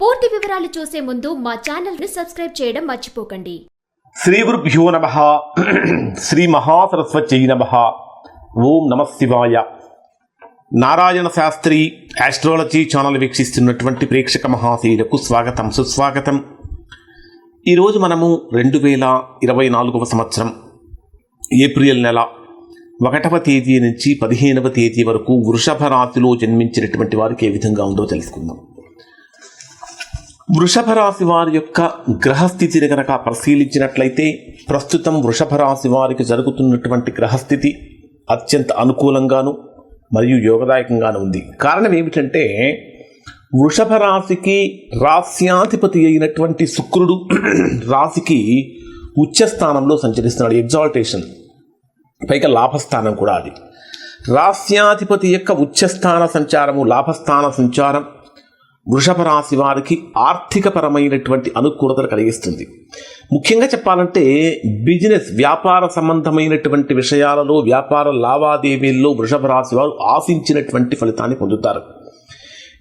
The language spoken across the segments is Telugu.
పూర్తి వివరాలు చూసే ముందు మా ఛానల్ని సబ్స్క్రైబ్ చేయడం మర్చిపోకండి. శ్రీ గురుభ్యో నమ. శ్రీ మహాసరస్వత్యై నమ. ఓం నమ శివాయ. నారాయణ శాస్త్రి ఆస్ట్రాలజీ ఛానల్ వీక్షిస్తున్నటువంటి ప్రేక్షక మహాశీలకు స్వాగతం సుస్వాగతం. ఈరోజు మనము రెండు వేల ఇరవై నాలుగవ సంవత్సరం ఏప్రిల్ నెల ఒకటవ తేదీ నుంచి పదిహేనవ తేదీ వరకు వృషభ రాశిలో జన్మించినటువంటి వారికి ఏ విధంగా ఉందో తెలుసుకుందాం. వృషభ రాశి వారి యొక్క గ్రహస్థితిని గనక పరిశీలించినట్లయితే ప్రస్తుతం వృషభ రాశి వారికి జరుగుతున్నటువంటి గ్రహస్థితి అత్యంత అనుకూలంగాను మరియు యోగదాయకంగాను ఉంది. కారణం ఏమిటంటే వృషభ రాశికి రాస్యాధిపతి అయినటువంటి శుక్రుడు రాశికి ఉచ్చస్థానంలో సంచరిస్తున్నాడు. ఎగ్జాల్టేషన్ పైగా లాభస్థానం కూడా అది. రాస్యాధిపతి యొక్క ఉచ్చస్థాన సంచారము లాభస్థాన సంచారం వృషభ రాశి వారికి ఆర్థికపరమైనటువంటి అనుకూలతను కలిగిస్తుంది. ముఖ్యంగా చెప్పాలంటే బిజినెస్ వ్యాపార సంబంధమైనటువంటి విషయాలలో వ్యాపార లావాదేవీల్లో వృషభ రాశి వారు ఆశించినటువంటి ఫలితాన్ని పొందుతారు.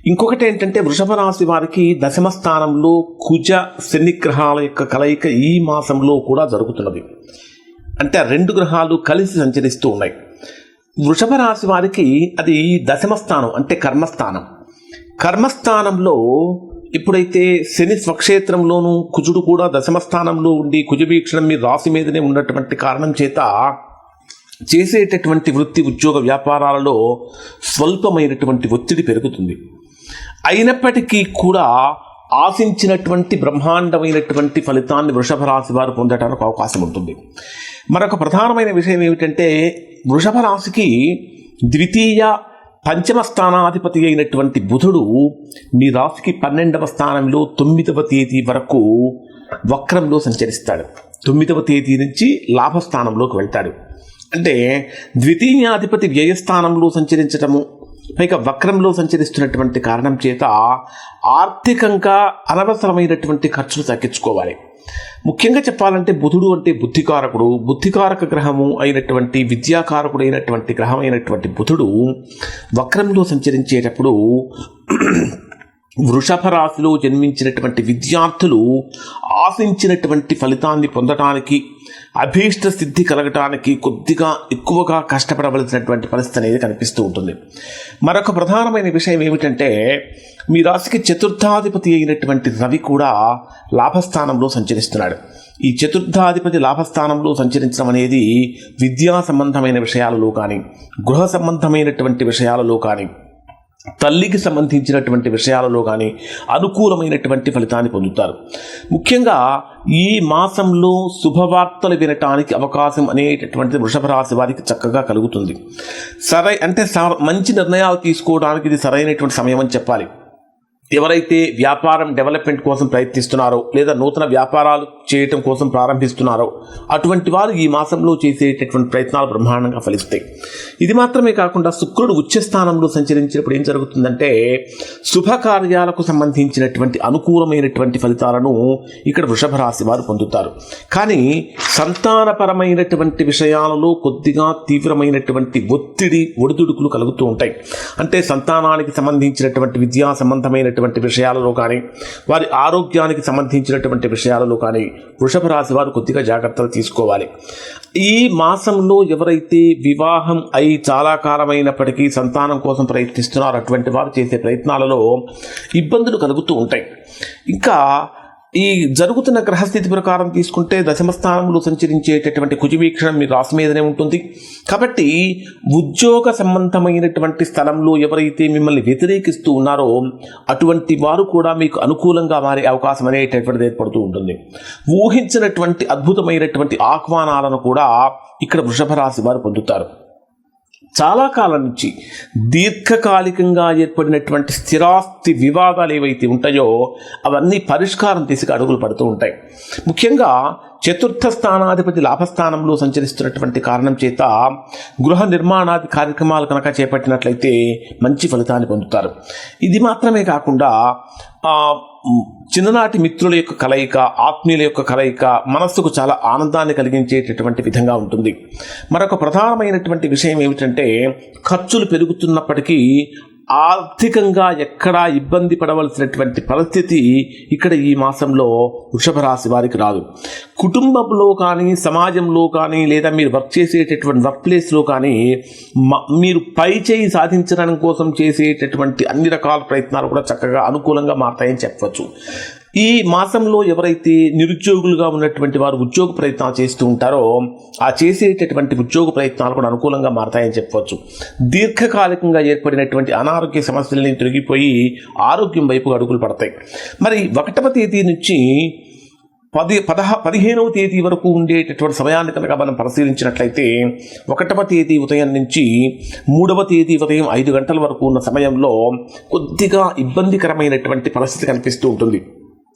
ఇంకొకటి ఏంటంటే వృషభ రాశి వారికి దశమ స్థానంలో కుజ శనిగ్రహాల యొక్క కలయిక ఈ మాసంలో కూడా జరుగుతున్నది. అంటే రెండు గ్రహాలు కలిసి సంచరిస్తూ ఉన్నాయి. వృషభ రాశి వారికి అది దశమ స్థానం అంటే కర్మస్థానం. కర్మస్థానంలో ఇప్పుడైతే శని స్వక్షేత్రంలోనూ కుజుడు కూడా దశమ స్థానంలో ఉండి కుజభీక్షణం మీ రాశి మీదనే ఉన్నటువంటి కారణం చేత చేసేటటువంటి వృత్తి ఉద్యోగ వ్యాపారాలలో స్వల్పమైనటువంటి ఒత్తిడి పెరుగుతుంది. అయినప్పటికీ కూడా ఆశించినటువంటి బ్రహ్మాండమైనటువంటి ఫలితాన్ని వృషభ రాశి వారు పొందడానికి అవకాశం ఉంటుంది. మరొక ప్రధానమైన విషయం ఏమిటంటే వృషభ రాశికి ద్వితీయ పంచమ స్థానాధిపతి అయినటువంటి బుధుడు మీ రాశికి పన్నెండవ స్థానంలో తొమ్మిదవ తేదీ వరకు వక్రంలో సంచరిస్తాడు. తొమ్మిదవ తేదీ నుంచి లాభస్థానంలోకి వెళ్తాడు. అంటే ద్వితీయాధిపతి వ్యయస్థానంలో సంచరించటము పైగా వక్రంలో సంచరిస్తున్నటువంటి కారణం చేత ఆర్థికంగా అనవసరమైనటువంటి ఖర్చులు తగ్గించుకోవాలి. ముఖ్యంగా చెప్పాలంటే బుధుడు అంటే బుద్ధికారకుడు. బుద్ధికారక గ్రహము అయినటువంటి విద్యాకారకుడు అయినటువంటి గ్రహం అయినటువంటి బుధుడు వక్రంలో సంచరించేటప్పుడు వృషభ రాశిలో జన్మించినటువంటి విద్యార్థులు ఆశించినటువంటి ఫలితాన్ని పొందటానికి అభీష్ట సిద్ధి కలగటానికి కొద్దిగా ఎక్కువగా కష్టపడవలసినటువంటి పరిస్థితి అనేది కనిపిస్తూ ఉంటుంది. మరొక ప్రధానమైన విషయం ఏమిటంటే మీ రాశికి చతుర్థాధిపతి అయినటువంటి రవి కూడా లాభస్థానంలో సంచరిస్తున్నాడు. ఈ చతుర్థాధిపతి లాభస్థానంలో సంచరించడం అనేది విద్యా సంబంధమైన విషయాలలో కానీ గృహ సంబంధమైనటువంటి విషయాలలో కానీ తల్లికి సంబంధించినటువంటి విషయాలలో కానీ అనుకూలమైనటువంటి ఫలితాన్ని పొందుతారు. ముఖ్యంగా ఈ మాసంలో శుభవార్తలు వినటానికి అవకాశం అనేటటువంటిది వృషభ రాశి వారికి చక్కగా కలుగుతుంది. సరై అంటే స- మంచి నిర్ణయాలు తీసుకోవడానికి ఇది సరైనటువంటి సమయం అని చెప్పాలి. ఎవరైతే వ్యాపారం డెవలప్మెంట్ కోసం ప్రయత్నిస్తున్నారో లేదా నూతన వ్యాపారాలు చేయటం కోసం ప్రారంభిస్తున్నారో అటువంటి వారు ఈ మాసంలో చేసేటటువంటి ప్రయత్నాలు బ్రహ్మాండంగా ఫలిస్తాయి. ఇది మాత్రమే కాకుండా శుక్రుడు ఉచ్చస్థానంలో సంచరించినప్పుడు ఏం జరుగుతుందంటే శుభకార్యాలకు సంబంధించినటువంటి అనుకూలమైనటువంటి ఫలితాలను ఇక్కడ వృషభ రాశి వారు పొందుతారు. కానీ సంతానపరమైనటువంటి విషయాలలో కొద్దిగా తీవ్రమైనటువంటి ఒత్తిడి ఒడిదుడుకులు కలుగుతూ ఉంటాయి. అంటే సంతానానికి సంబంధించినటువంటి విద్యా సంబంధమైనటువంటి విషయాలలో కానీ వారి ఆరోగ్యానికి సంబంధించినటువంటి విషయాలలో కానీ వృషభ రాశి వారు కొద్దిగా జాగ్రత్తలు తీసుకోవాలి. ఈ మాసంలో ఎవరైతే వివాహం అయి చాలా కాలమైనప్పటికీ సంతానం కోసం ప్రయత్నిస్తున్నారో అటువంటి వారు చేసే ప్రయత్నాలలో ఇబ్బందులు కలుగుతూ ఉంటాయి. ఇంకా ఈ జరుగుతున్న గ్రహస్థితి ప్రకారం తీసుకుంటే దశమ స్థానంలో సంచరించేటటువంటి కుజవీక్షణం మీ రాశి మీదనే ఉంటుంది. కాబట్టి ఉద్యోగ సంబంధమైనటువంటి స్థలంలో ఎవరైతే మిమ్మల్ని వ్యతిరేకిస్తూ ఉన్నారో అటువంటి వారు కూడా మీకు అనుకూలంగా మారే అవకాశం అనేటటువంటిది ఏర్పడుతూ ఉంటుంది. ఊహించినటువంటి అద్భుతమైనటువంటి ఆహ్వానాలను కూడా ఇక్కడ వృషభ రాశి వారు పొందుతారు. చాలా కాలం నుంచి దీర్ఘకాలికంగా ఏర్పడినటువంటి స్థిరాస్తి వివాదాలు ఏవైతే ఉంటాయో అవన్నీ పరిష్కారం తీసుకు అడుగులు పడుతూ ఉంటాయి. ముఖ్యంగా చతుర్థ స్థానాధిపతి లాభస్థానంలో సంచరిస్తున్నటువంటి కారణం చేత గృహ నిర్మాణాది కార్యక్రమాలు కనుక చేపట్టినట్లయితే మంచి ఫలితాన్ని పొందుతారు. ఇది మాత్రమే కాకుండా చిన్ననాటి మిత్రుల యొక్క కలయిక ఆత్మీయుల యొక్క కలయిక మనస్సుకు చాలా ఆనందాన్ని కలిగించేటటువంటి విధంగా ఉంటుంది. మరొక ప్రధానమైనటువంటి విషయం ఏమిటంటే ఖర్చులు పెరుగుతున్నప్పటికీ ఆర్థికంగా ఎక్కడా ఇబ్బంది పడవలసినటువంటి పరిస్థితి ఇక్కడ ఈ మాసంలో వృషభ రాశి వారికి రాదు. కుటుంబంలో కానీ సమాజంలో కానీ లేదా మీరు వర్క్ చేసేటటువంటి వర్క్ ప్లేస్లో కానీ మ- మీరు పై చేయి సాధించడం కోసం చేసేటటువంటి అన్ని రకాల ప్రయత్నాలు కూడా చక్కగా అనుకూలంగా మారతాయని చెప్పవచ్చు. ఈ మాసంలో ఎవరైతే నిరుద్యోగులుగా ఉన్నటువంటి వారు ఉద్యోగ ప్రయత్నాలు చేస్తూ ఉంటారో ఆ చేసేటటువంటి ఉద్యోగ ప్రయత్నాలు కూడా అనుకూలంగా మారతాయని చెప్పవచ్చు. దీర్ఘకాలికంగా ఏర్పడినటువంటి అనారోగ్య సమస్యలని తొలగిపోయి ఆరోగ్యం వైపు అడుగులు పడతాయి. మరి ఒకటవ తేదీ నుంచి పది పదహ పదిహేనవ తేదీ వరకు ఉండేటటువంటి సమయాన్ని కనుక మనం పరిశీలించినట్లయితే ఒకటవ తేదీ ఉదయం నుంచి మూడవ తేదీ ఉదయం ఐదు గంటల వరకు ఉన్న సమయంలో కొద్దిగా ఇబ్బందికరమైనటువంటి పరిస్థితి కనిపిస్తూ ఉంటుంది.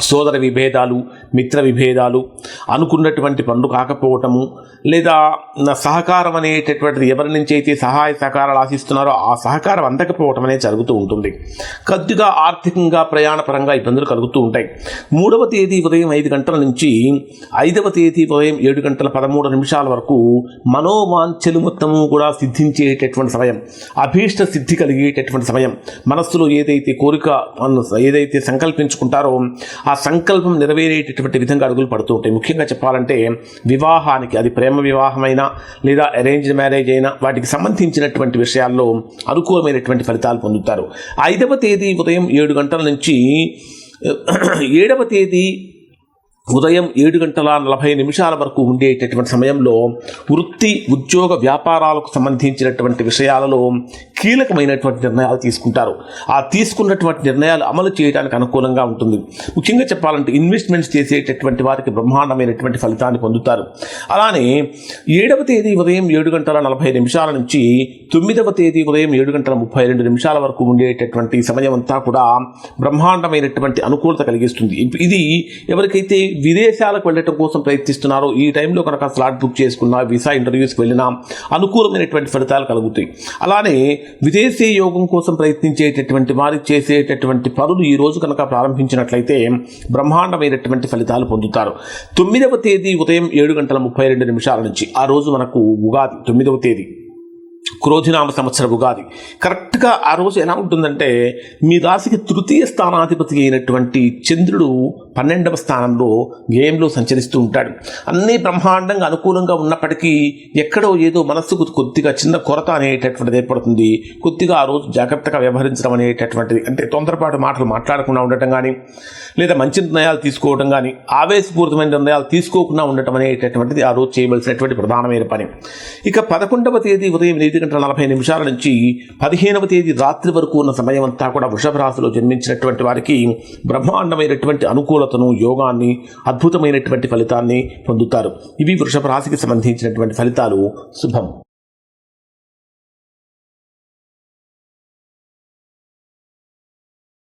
సోదర విభేదాలు మిత్ర విభేదాలు అనుకున్నటువంటి పనులు కాకపోవటము లేదా నా సహకారం అనేటటువంటిది ఎవరి నుంచి అయితే సహాయ సహకారాలు ఆశిస్తున్నారో ఆ సహకారం అందకపోవటం అనేది జరుగుతూ ఉంటుంది. కొద్దిగా ఆర్థికంగా ప్రయాణపరంగా ఇబ్బందులు కలుగుతూ ఉంటాయి. మూడవ తేదీ ఉదయం ఐదు గంటల నుంచి ఐదవ తేదీ ఉదయం ఏడు గంటల పదమూడు నిమిషాల వరకు మనోవాంఛలు మొత్తము కూడా సిద్ధించేటటువంటి సమయం. అభీష్ట సిద్ధి కలిగేటటువంటి సమయం. మనస్సులో ఏదైతే కోరిక ఏదైతే సంకల్పించుకుంటారో ఆ సంకల్పం నెరవేరేటటువంటి విధంగా అడుగులు పడుతూ ఉంటాయి. ముఖ్యంగా చెప్పాలంటే వివాహానికి అది ప్రేమ వివాహమైనా లేదా అరేంజ్డ్ మ్యారేజ్ అయినా వాటికి సంబంధించినటువంటి విషయాల్లో అనుకూలమైనటువంటి ఫలితాలు పొందుతారు. ఐదవ తేదీ ఉదయం ఏడు గంటల నుంచి ఏడవ తేదీ ఉదయం ఏడు గంటల నలభై నిమిషాల వరకు ఉండేటటువంటి సమయంలో వృత్తి ఉద్యోగ వ్యాపారాలకు సంబంధించినటువంటి విషయాలలో కీలకమైనటువంటి నిర్ణయాలు తీసుకుంటారు. ఆ తీసుకున్నటువంటి నిర్ణయాలు అమలు చేయడానికి అనుకూలంగా ఉంటుంది. ముఖ్యంగా చెప్పాలంటే ఇన్వెస్ట్మెంట్స్ చేసేటటువంటి వారికి బ్రహ్మాండమైనటువంటి ఫలితాన్ని పొందుతారు. అలానే ఏడవ తేదీ ఉదయం ఏడు గంటల నలభై నిమిషాల నుంచి తొమ్మిదవ తేదీ ఉదయం ఏడు గంటల ముప్పై రెండు నిమిషాల వరకు ఉండేటటువంటి సమయం అంతా కూడా బ్రహ్మాండమైనటువంటి అనుకూలత కలిగిస్తుంది. ఇది ఎవరికైతే విదేశాలకు వెళ్ళటం కోసం ప్రయత్నిస్తున్నారో. ఈ టైంలో కనుక స్లాట్ బుక్ చేసుకున్నా వీసా ఇంటర్వ్యూస్కి వెళ్ళినా అనుకూలమైనటువంటి ఫలితాలు కలుగుతాయి. అలానే విదేశీ యోగం కోసం ప్రయత్నించేటటువంటి వారికి చేసేటటువంటి పనులు ఈ రోజు కనుక ప్రారంభించినట్లయితే బ్రహ్మాండమైనటువంటి ఫలితాలు పొందుతారు. తొమ్మిదవ తేదీ ఉదయం ఏడు గంటల ముప్పై రెండు నిమిషాల నుంచి. ఆ రోజు మనకు ఉగాది తొమ్మిదవ తేదీ. క్రోధినామ సంవత్సర ఉగాది. కరెక్ట్గా ఆ రోజు ఎలా ఉంటుందంటే మీ రాశికి తృతీయ స్థానాధిపతి అయినటువంటి చంద్రుడు పన్నెండవ స్థానంలో గేమ్లో సంచరిస్తూ ఉంటాడు. అన్నీ బ్రహ్మాండంగా అనుకూలంగా ఉన్నప్పటికీ ఎక్కడో ఏదో మనస్సుకు కొద్దిగా చిన్న కొరత అనేటటువంటిది ఏర్పడుతుంది. కొద్దిగా ఆ రోజు జాగ్రత్తగా వ్యవహరించడం అనేటటువంటిది అంటే తొందరపాటు మాటలు మాట్లాడకుండా ఉండటం కానీ లేదా మంచి నిర్ణయాలు తీసుకోవడం కానీ ఆవేశపూరితమైన నిర్ణయాలు తీసుకోకుండా ఉండటం అనేటటువంటిది ఆ రోజు చేయవలసినటువంటి ప్రధానమైన పని. ఇక పదకొండవ తేదీ ఉదయం ఎనిమిది గంటల నలభై నిమిషాల నుంచి పదిహేనవ తేదీ రాత్రి వరకు ఉన్న సమయం అంతా కూడా వృషభ రాశిలో జన్మించినటువంటి వారికి బ్రహ్మాండమైనటువంటి అనుకూలతను యోగాన్ని అద్భుతమైనటువంటి ఫలితాన్ని పొందుతారు. ఇవి వృషభ రాశికి సంబంధించినటువంటి ఫలితాలు. శుభం.